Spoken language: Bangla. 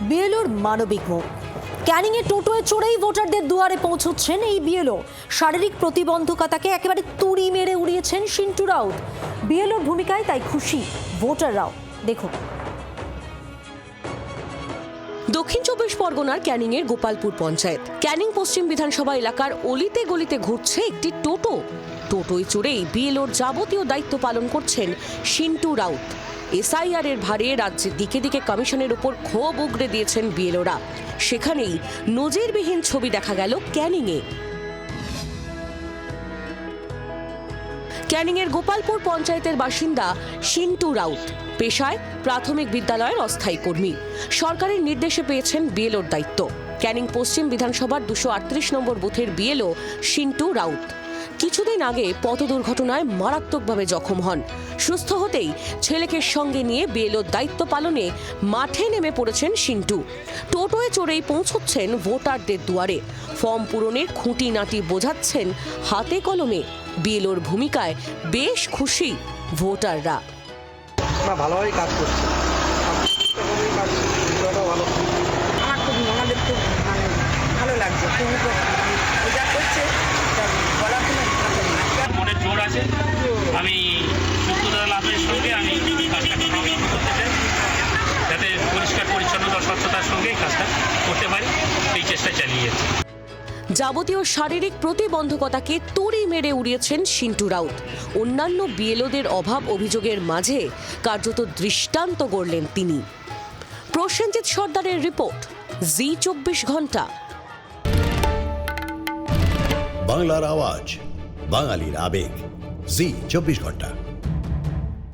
বিএলওর মানবিক মুখ ক্যানিংয়ে টোটোয় চড়েই ভোটারদের দুয়ারে পৌঁছচ্ছেন এই বিএলও। শারীরিক প্রতিবন্ধকতাকে একেবারে তুড়ি মেরে উড়িয়েছেন সিন্টু রাউত। বিএলওর ভূমিকায় তাই খুশি ভোটাররাও। দেখুন। দক্ষিণ চব্বিশ পরগনার ক্যানিংয়ের গোপালপুর পঞ্চায়েত। ক্যানিং পশ্চিম বিধানসভা এলাকার অলিতে গলিতে ঘুরছে একটি টোটো। টোটোয় চড়েই বিএলওর যাবতীয় দায়িত্ব পালন করছেন সিন্টু রাউত। এসআইআর এর ভারে রাজ্যের দিকে দিকে কমিশনের উপর ক্ষোভ উগড়ে দিয়েছেন বিএলওরা। সেখানেই নজিরবিহীন ছবি দেখা গেল ক্যানিংয়ে। ক্যানিংয়ের গোপালপুর পঞ্চায়েতের বাসিন্দা সিন্টু রাউত। পেশায় প্রাথমিক বিদ্যালয়ের অস্থায়ী কর্মী। সরকারের নির্দেশে পেয়েছেন বিএলওর দায়িত্ব। ক্যানিং পশ্চিম বিধানসভার দুশো নম্বর বুথের বিএলও সিন্টু রাউত। কিছুদিন আগে পথ দুর্ঘটনায় মারাত্মকভাবে জখম হন। সুস্থ হতেই ছেলেকে সঙ্গে নিয়ে বিএলওর দায়িত্ব পালনে মাঠে নেমে পড়েছেন সিন্টু টোটোয় চড়েই পৌঁছচ্ছেন ভোটারদের দুয়ারে। ফর্ম পূরণের খুঁটিনাটি বোঝাচ্ছেন হাতে কলমে। বিএলওর ভূমিকায় বেশ খুশি ভোটাররা। ভালোভাবেই কাজ করছে। আমি সুস্থতা লাভের সঙ্গে আমি কাজটাকে করতে চাই। যাতে পরিষ্কার পরিচ্ছন্নতা স্বচ্ছতার সঙ্গে কাজটা করতে পারি এই চেষ্টা চালিয়ে যাচ্ছি। যাবতীয় শারীরিক প্রতিবন্ধকতাকে তুড়ি মেরে উড়িয়েছেন সিন্টু রাউত। অন্যান্য বিএলওদের অভাব অভিযোগের মাঝে কার্যত দৃষ্টান্ত গড়লেন তিনি। প্রসেনজিৎ সর্দারের রিপোর্ট জি চব্বিশ ঘণ্টা। বাংলার আওয়াজ বাঙালির আবেগ। জি চব্বিশ ঘণ্টা।